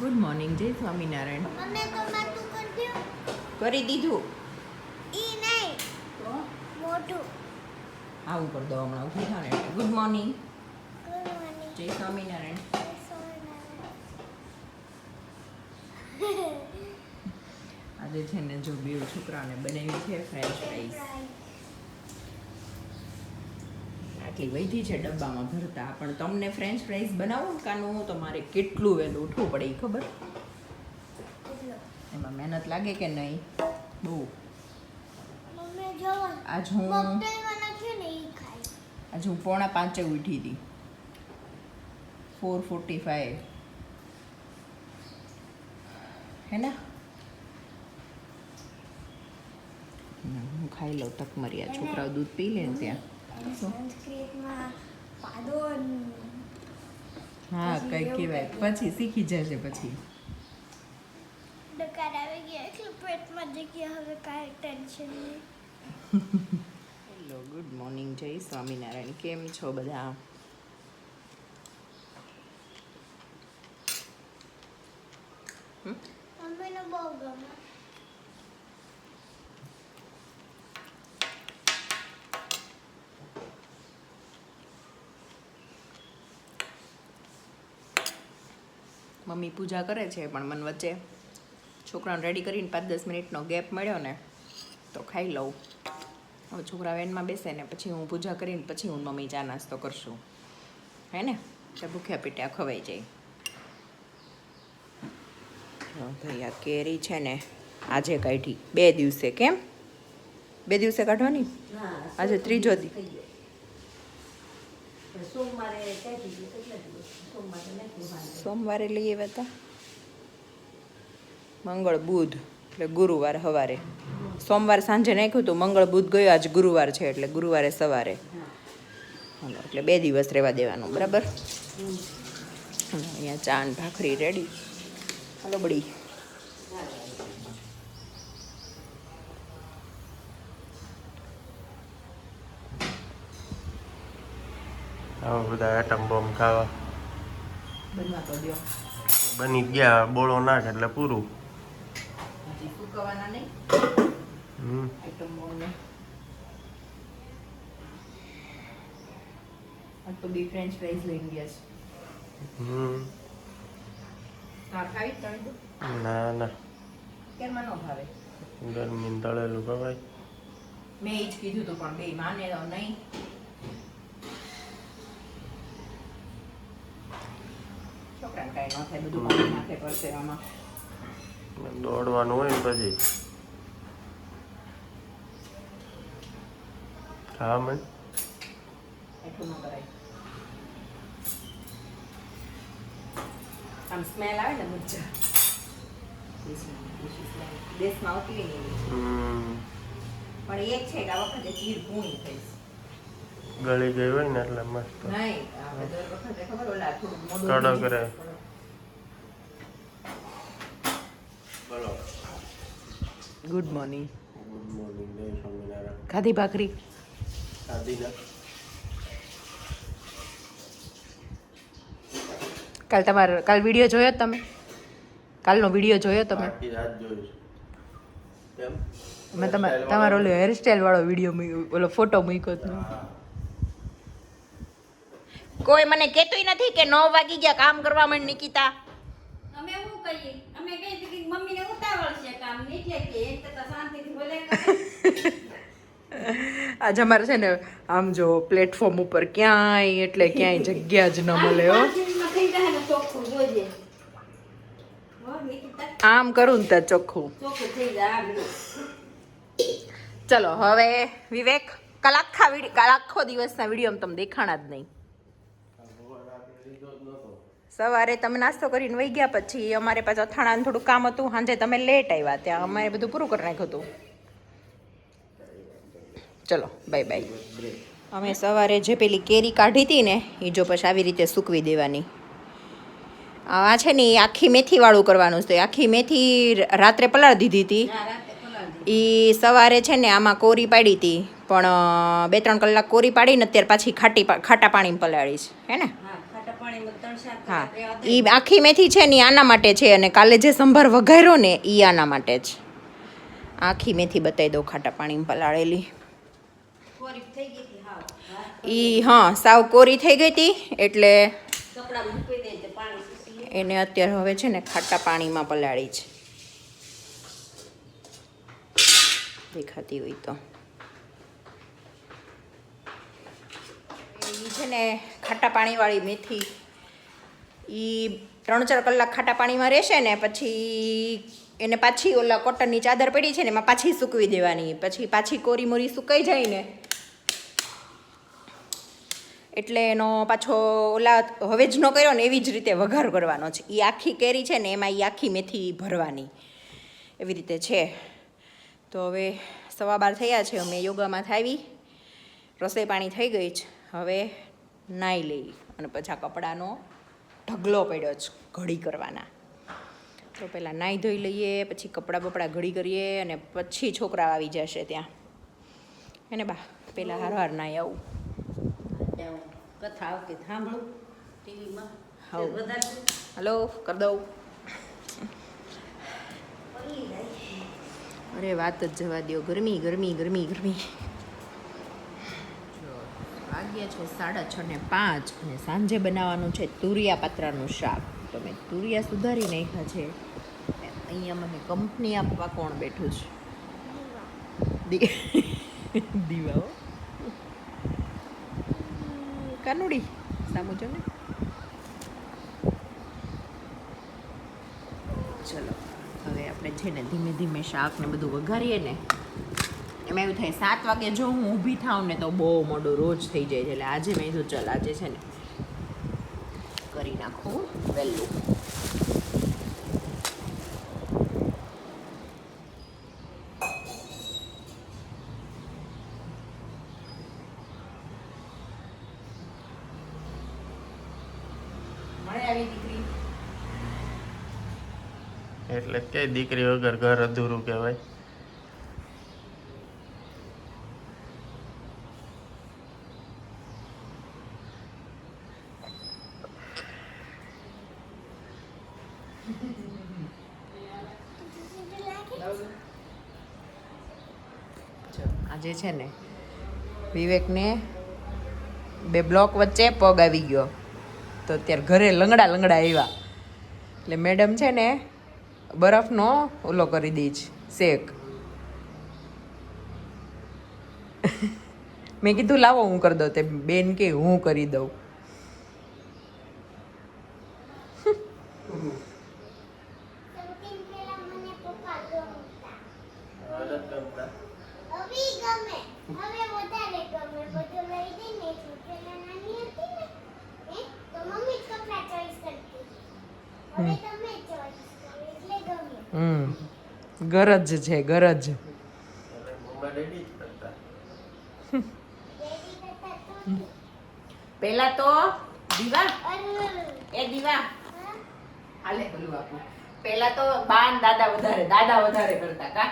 Good morning જય સ્વામિનારાયણ. કરી દીધું. ઈ નહીં. મોટું આવું કરી દો હમણાં ઉઠી થાવ ને ગુડ મોર્નિંગ જય સ્વામિનારાયણ. આજે છે ને જો બે છોકરાને બનાવી છે ફ્રેન્ચ ફ્રાઈસ આટલી વધી છે ડબ્બામાં ભરતા. પણ તમને ફ્રેન્ચ ફ્રાઈઝ બનાવો ને કાનું તો મારે કેટલું વહેલું ઉઠવું પડે ખબર? એમાં મહેનત લાગે કે નહીં? બહુ. આજ હું આજે હું પોણા પાંચે ઉઠી હતી ફોર ફોર્ટી ફાઈવ હે ને? હું ખાઈ લઉં તક મર્યા. છોકરાઓ દૂધ પી લે ને ત્યાં? સંસ્કૃતમાં પાદોન. હા કઈ કહેવાય. પછી શીખી જશે પછી. ડકાર આવી ગયા એટલે પેટમાં જગ્યા હવે કાંઈ ટેન્શન નહીં. હેલો ગુડ મોર્નિંગ જય સ્વામિનારાયણ. કેમ છો બધા? મમ્મીને બહુ ગમે. મમ્મી પૂજા કરે છે પણ મને વચ્ચે છોકરાને રેડી કરીને પાંચ દસ મિનિટનો ગેપ મળ્યો ને તો ખાઈ લઉં. હવે છોકરા વેનમાં બેસે ને પછી હું પૂજા કરીને પછી હું મમ્મી ચા નાસ્તો કરશું. હે ને? તો ભૂખ્યા પીટ્યા ખવાઈ જાય. ભાઈ આ કેરી છે ને આજે કાઢી. બે દિવસે કેમ? બે દિવસે કાઢવાની? આજે ત્રીજો દી. સોમવારે લઈ આવ્યા હતા મંગળ બુધ, એટલે ગુરુવાર સવારે સોમવાર સાંજે નાખ્યું હતું, મંગળ બુધ ગયો, આજ ગુરુવાર છે, એટલે ગુરુવારે સવારે. એટલે બે દિવસ રહેવા દેવાનું, બરાબર? અહીંયા ચા ને ભાખરી રેડી. હલો બળી બધા આઈટમ બોમ્બ ખાવા. બનવા તો દો બની ગયા બોળો નાખ એટલે પૂરું. હજી નહીં. હમ. આઈટમ તો બી ફ્રેન્ચ ફ્રાઈઝ લઈને ગયા છે. હમ. તાર ખાવી તણ ના ના. કેરમાં ન ભાવે? ગરમી તળેલું ભાઈ મેં એ જ કીધું હતું પણ બે માને નહીં છોકરાને કાંઈ ન થાય બધું પાણી નાખે આમાં. દોડવાનું હોય ને પછી. હા મેં એટલું ન કરાય. આમ સ્મેલ આવે ને મજા. દેશમાં આવતી પણ છે કે આ વખતે થઈશ ગળી ગઈ હોય ને એટલે મસ્ત. નહીં આ દર વખતે ખબર ઓલા થોડું મોઢું કડક રહે. જાય. બોલો ગુડ મોર્નિંગ ગુડ મોર્નિંગ જય સ્વામિનારાયણ ખાધી ભાખરી ખાધી ના કાલ તમારો કાલ વીડિયો જોયો તમે? કાલનો વીડિયો જોયો તમે? મેં તમારે તમારો ઓલો હેરસ્ટાઈલ વાળો વીડિયો ઓલો ફોટો મૂક્યો હતો. કોઈ મને કહેતુંય નથી કે નવ વાગી ગયા કામ કરવા માંડ નિકિતા. અમે શું કહીએ અમે કહીએ છીએ કે મમ્મીને ઉતાવળ છે કામ એટલે કે એક કરતા શાંતિથી બોલે આજે અમારે છે ને આમ જો પ્લેટફોર્મ ઉપર ક્યાંય એટલે ક્યાંય જગ્યા જ ન મળે હો. આમ કરું ને ત્યાં ચોખ્ખું. ચલો હવે વિવેક કલાખા વીડિયો દિવસના વીડિયો તમે દેખાણા જ નહીં. સવારે તમે નાસ્તો કરીને વહી ગયા પછી અમારે પાછું અથાણાનું થોડું કામ હતું સાંજે તમે લેટ આવ્યા ત્યાં. અમારે બધું પૂરું કરી નાખ્યું હતું. ચલો બાય બાય અમે સવારે જે પેલી કેરી કાઢી હતી ને એ જો પછી આવી રીતે સૂકવી દેવાની. આ છે ને એ આખી મેથીવાળું કરવાનું છે. આખી મેથી રાત્રે પલાળી દીધી હતી. એ સવારે છે ને આમાં કોરી પાડી હતી. પણ બે ત્રણ કલાક કોરી પાડીને અત્યારે પાછી ખાટી ખાટા પાણીમાં પલાળી છે. હે ને? હા દે. એ આખી મેથી છે ને આના માટે છે અને કાલે જે સંભાર વઘાર્યો ને એ આના માટે જ આખી મેથી બતાવી દઉં ખાટા પાણીમાં પલાળેલી હા. એ હા સાવ કોરી થઈ ગઈ હતી એટલે દે. એને અત્યારે હવે છે ને ખાટા પાણીમાં પલાળી છે દેખાતી હોય તો એ છે ને ખાટા પાણીવાળી મેથી એ ત્રણ ચાર કલાક ખાટા પાણીમાં રહેશે ને પછી એને પાછી ઓલા કોટનની ચાદર પડી છે ને એમાં પાછી સૂકવી દેવાની. પછી પાછી કોરી મોરી સુકાઈ જાય ને એટલે એનો પાછો ઓલા હવે જ ન કર્યો ને એવી જ રીતે વઘાર કરવાનો છે. એ આખી કેરી છે ને એમાં એ આખી મેથી ભરવાની. એવી રીતે છે. તો હવે સવા બાર થયા છે, અમે યોગામાં થાવી. રસોઈ પાણી થઈ ગઈ છે. હવે નાહી લઈ અને પછી કપડાનો ઢગલો પડ્યો છે ઘડી કરવાના. તો પહેલાં નાહી ધોઈ લઈએ પછી કપડાં બપડા ઘડી કરીએ અને પછી છોકરા આવી જશે ત્યાં. એને બા પહેલાં હાર હાર નાહી આવું. કથા આવતી સાંભળું? ટીવીમાં. હલો કર દઉં. અરે વાત જ જવા દ્યો. ગરમી ગરમી ગરમી ગરમી. વાગ્યા છે સાડા છ ને પાંચ અને સાંજે બનાવવાનું છે તુરિયા પાત્રાનું શાક. તો મેં તુરિયા સુધારી નાખ્યા છે. અહીંયા મને કંપની આપવા કોણ બેઠું છે? દીવાઓ કાનુડી સામુ જો ને. ચલો, હવે આપણે છે ને ધીમે ધીમે શાક ને બધું વઘારીએ ને એમાં એવું થાય, સાત વાગે જો હું ઊભી થાઉં ને તો બહુ મોડું રોજ થઈ જાય છે. એટલે આજે મેં કીધું, ચલ, આજે છે ને કરી નાખું વહેલું. એટલે કે દીકરી વગર ઘર અધૂરું કહેવાય જો, આજે છે ને, વિવેકને બે બ્લોક વચ્ચે પગ આવી ગયો. તો અત્યારે ઘરે લંગડા લંગડા આવ્યા. એટલે મેડમ છે ને, બરફનો ઓલો કરી દઈશ શેક. મેં કીધું, લાવો હું કરી દઉં. તે બેન કે, હું કરી દઉં સૌથી પહેલા મને પપ્પા ગમતા આદત ગમતા હવે ગમે હવે વધારે ગમે બધું લઈ દે ને એટલે પહેલા નાની હતી ને હે તો મમ્મી જ કપડા ચોઈસ કરતી હવે તમે ચોઈસ કરો એટલે ગમે હમ. ગરજ છે ગરજ. પેલા તો દીવા. એ દીવા. હાલે બોલું આપું. પેલા તો બાન દાદા વધારે દાદા વધારે કરતા કા?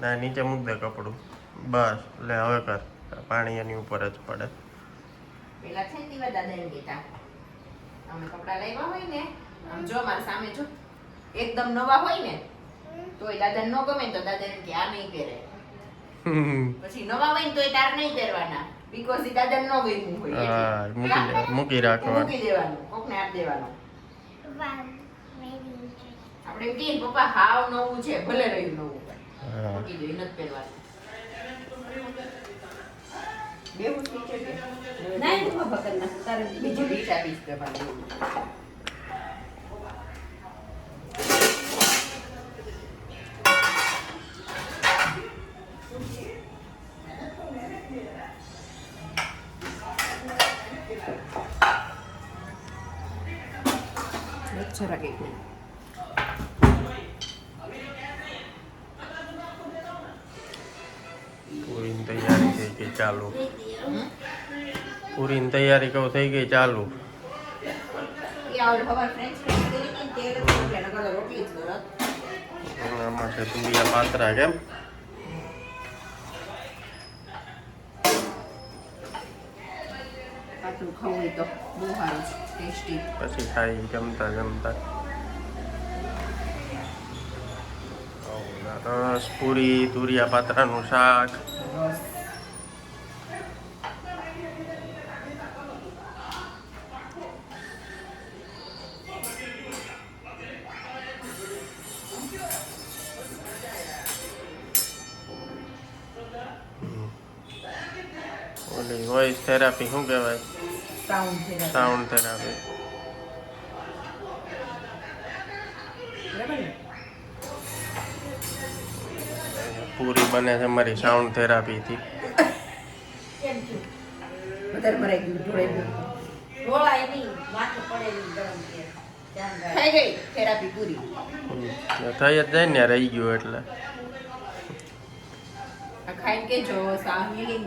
ના નીચે મૂક દે કપડું. બસ લે હવે કર. પાણી એની ઉપર જ પડે. પેલા છે ને દીવા દાદા એમ કહેતા. અમે કપડા લાવ્યા હોય ને આમ જો મારા સામે જો. એકદમ નવા હોય ને તોય દાદા ન ગમે તો દાદા એમ કે આ નહીં પહેરે. પછી નવા હોય ને એ તાર નહીં પહેરવાના બીકોઝ એ દાદા ન ગમ્યું હોય મૂકી મૂકી રાખવાનું. મૂકી દેવાનું કોકને આપી દેવાનું. આપણે કે પપ્પા હાવ નવું છે ભલે રહ્યું નવું મૂકી દે નથી પહેરવાનું. બેવું થઈ છે કે? ના તો ખબર નથી તારે બીજી ડીશ આપીશ તમારે જરાક એક પૂરીની તૈયારી થઈ ગઈ ચાલુ. પૂરીની તૈયારી કહું થઈ ગઈ ચાલુ. ખબર ફ્રેન્ચ ફ્રાઈઝ આટલું ખાવું હોય તો બહુ સારું છે ટેસ્ટી પછી ખાઈ જમતા જમતા. રસ પૂરી, તુરિયા પાત્રાનું શાક. ઓલી વોઇસ થેરાપી શું કહેવાય? સાઉન્ડ થેરાપી પૂરી બને છે મારી સાઉન્ડ થેરાપીથી થઈ જ જાય ને રહી ગયું એટલે. આ કેજો સા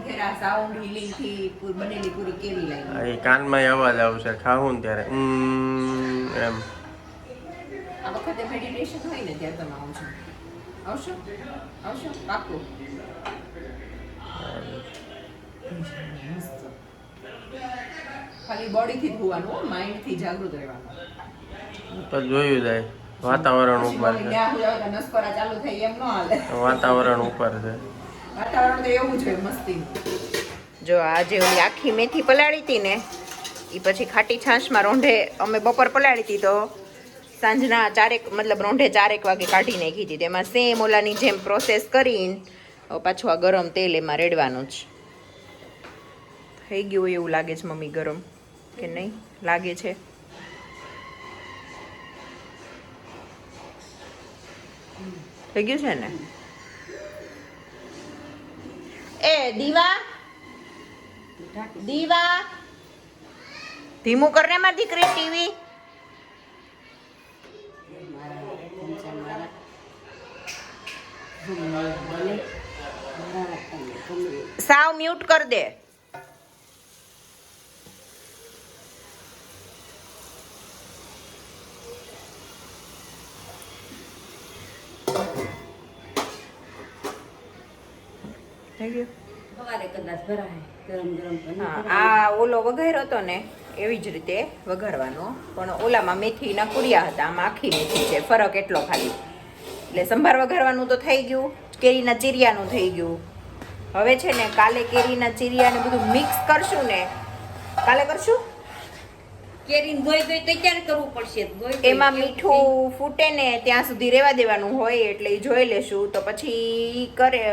થેરા સાઉન્ડ હિલિંગથી બનેલી પૂરી કેવી લાગી? એ કાનમાં અવાજ આવશે ખાવું ને ત્યારે. એમ. આ વખતે મેડિટેશન હોય ને ત્યારે તમે આવજો. આવશો? આવશો? પાકું ખાલી બોડીથી જ માઇન્ડથી જાગૃત રહેવાનું. તો જોયું જાય વાતાવરણ ઉપર છે. વાતાવરણ ઉપર છે. વાતાવરણ તો એવું છે મસ્તી. જો આજે ઓલી આખી મેથી પલાળી હતી ને એ પછી ખાટી છાશમાં રોંઢે અમે બપોર પલાળી હતી તો સાંજના ચારેક, મતલબ રોંઢે ચારેક વાગે કાઢી નાખી હતી. તેમાં સેમ ઓલાની જેમ પ્રોસેસ કરીને પાછું આ ગરમ તેલ એમાં રેડવાનું જ. થઈ ગયું એવું લાગે છે મમ્મી ગરમ, કે નહીં? લાગે છે. થઈ ગયું છે ને? એ દીવા? દીવા? ધીમું કરને મારી દીકરી ટીવી. સાવ મ્યુટ કર દે. થઈ ગયું ગરમ ગરમ આ ઓલો વઘાર્યો હતો ને એવી જ રીતે વઘારવાનો. પણ ઓલામાં મેથીના કુરિયા હતા આમાં આખી મેથી છે ફરક એટલો ખાલી. એટલે સંભાર વઘારવાનું તો થઈ ગયું કેરીના ચીરિયાનું થઈ ગયું. હવે છે ને કાલે કેરીના ચીરિયાને બધું મિક્સ કરશું ને. કાલે કરશું? કેરીને ધોઈ ધોઈ તૈયાર કરવું પડશે. એમાં મીઠું ફૂટે ને ત્યાં સુધી રહેવા દેવાનું હોય એટલે જોઈ લેશું. તો પછી કરે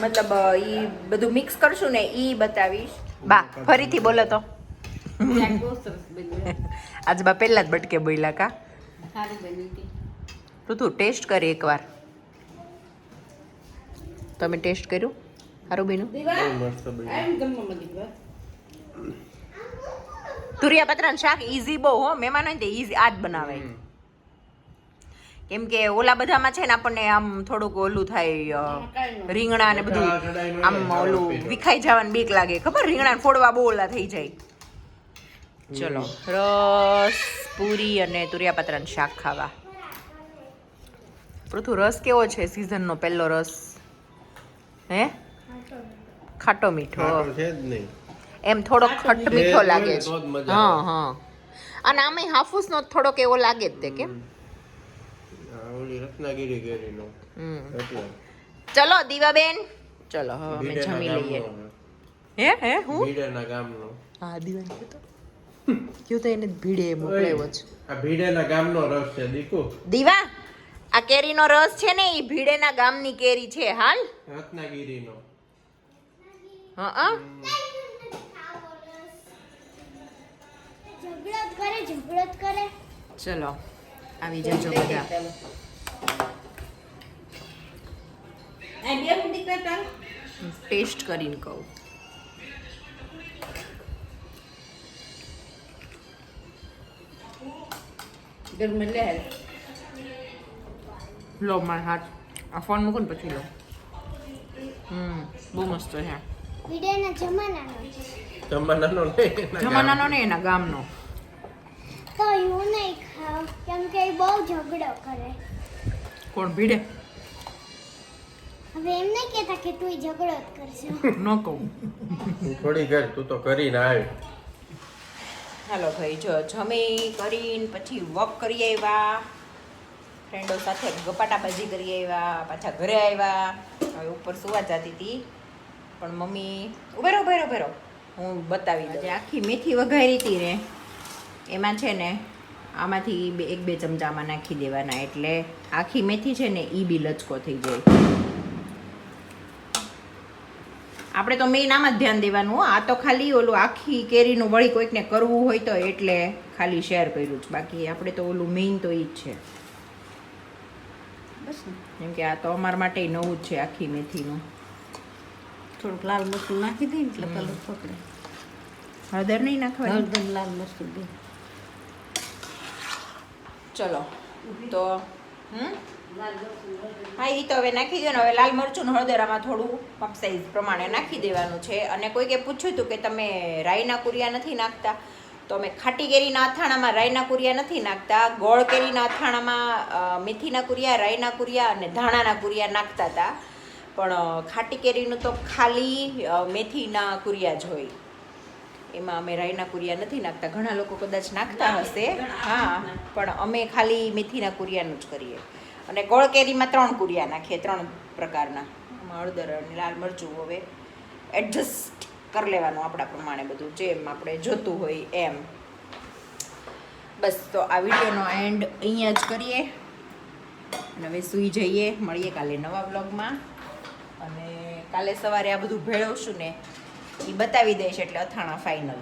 મતલબ એ બધું મિક્સ કરશું ને એ બતાવીશ. બા ફરીથી બોલો તો. આજ બા પહેલા જ બટકે બોલ્યા કા. તું. તું ટેસ્ટ કરી એકવાર. તમે ટેસ્ટ કર્યું? સારું બેનું. તુરિયા પતરાનું શાક ઈઝી બહુ હો મહેમાન હોય તે ઈઝી આ જ બનાવે હમ. કેમ કે ઓલા બધામાં છે ને આપણને આમ થોડુંક ઓલું થાય રીંગણા ને બધું આમ ઓલું વિખાઈ જવાની બીક લાગે. ખબર? રીંગણા ફોડવા બહુ ઓલા થઈ જાય. ચલો રસ પૂરી અને તુરિયા પતરાનું શાક ખાવા. પૃથુ રસ કેવો છે સિઝનનો પહેલો રસ? હે? ખાટો મીઠો. ખાટું છે જ નહીં. એમ થોડોક ખટ મીઠો. લાગે જ છે હા હા. અને આમે હાફૂસનો થોડોક એવો લાગે જ તે કેમ? રત્નાગીરી કેરીનો એટલે. ચલો દીવાબેન. ચલો હવે અમે જમી લઈએ. હે હે હું? ભીડેના ગામનો. હા દીવાન કીધો તો કયો તો એને ભીડે મોકલાવ્યો છે આ ભીડેના ગામનો રસ છે દીકુ. દીવા આ કેરીનો રસ છે ને એ ભીડેના ગામની કેરી છે હાલ. રત્નાગીરીનો. હા હા. ઝઘડો કરે ઝઘડત કરે. ચલો આવી જજો બધા. ટેસ્ટ કરીને કહું. ગરમ લે લો માર હાથ. આ ફોન મૂકો ને પછી લો. હમ બહુ મસ્ત છે. વિડિયોના જમાનાનો જમાનાનો નહીં એના જમાનાનો ને એના ગામનો. તો નહીં ખાવ કેમ કે બહુ ઝઘડો કરે. કોણ ભીડે? હવે એમ નહીં કહેતા કે તું ઝઘડો જ કરશો. ન કહું. ગામ. થોડી ઘર તું તો કરીને આવી. હાલો ભાઈ જો જમી કરીને પછી વોક કરી આવ્યા. ફ્રેન્ડો સાથે ગપાટાબાજી કરી આવ્યા પાછા ઘરે આવ્યા. હવે ઉપર સુવા જતી હતી. પણ મમ્મી ઉભેરો ઉભેરો ઉભેરો હું બતાવી દઉં. જે આખી મેથી વઘારી હતી ને એમાં છે ને આમાંથી બે એક બે ચમચામાં નાખી દેવાના એટલે આખી મેથી છે ને એ બી લચકો થઈ જાય. આપણે તો મેઇન આમાં જ ધ્યાન દેવાનું. આ તો ખાલી ઓલું આખી કેરીનું વળી કોઈકને કરવું હોય તો એટલે ખાલી શેર કર્યું છે બાકી આપણે તો ઓલું મેઇન તો ઈ જ છે. બસ કેમ કે આ તો અમારા માટે નવું જ છે આખી મેથીનું. થોડુંક લાલ મરચું નાખી દઈએ એટલે કલર પકડે. હળદર નહીં નાખવાની? હળદર લાલ મરચું બે. ચલો. તો હમ? હા એ તો હવે નાખી દો ને. હવે લાલ મરચું હળદરામાં હળદર આમાં થોડું કપ સાઈઝ પ્રમાણે નાખી દેવાનું છે. અને કોઈકે પૂછ્યું હતું કે તમે રાઈના કુરિયા નથી નાખતા? તો અમે ખાટી કેરીના અથાણામાં રાઈના કુરિયા નથી નાખતા. ગોળ કેરીના અથાણામાં મેથીના કુરિયા રાઈના કુરિયા અને ધાણાના કુરિયા નાખતા હતા પણ ખાટી કેરીનું તો ખાલી મેથીના કુરિયા જ હોય. એમાં અમે રાઈના કુરિયા નથી નાખતા. ઘણા લોકો કદાચ નાખતા હશે. હા પણ અમે ખાલી મેથીના કુરિયાનું જ કરીએ. અને ગોળ કેરીમાં ત્રણ કુરિયા નાખીએ ત્રણ પ્રકારના. હળદર અને લાલ મરચું હવે એડજસ્ટ કરી લેવાનું આપણા પ્રમાણે બધું જેમ આપણે જોતું હોય એમ. બસ તો આ વિડીયોનો એન્ડ અહીંયા જ કરીએ. અને હવે સૂઈ જઈએ. મળીએ કાલે નવા બ્લોગમાં અને કાલે સવારે આ બધું ભેળવશું ને. એ બતાવી દઈશ એટલે અથાણા ફાઇનલ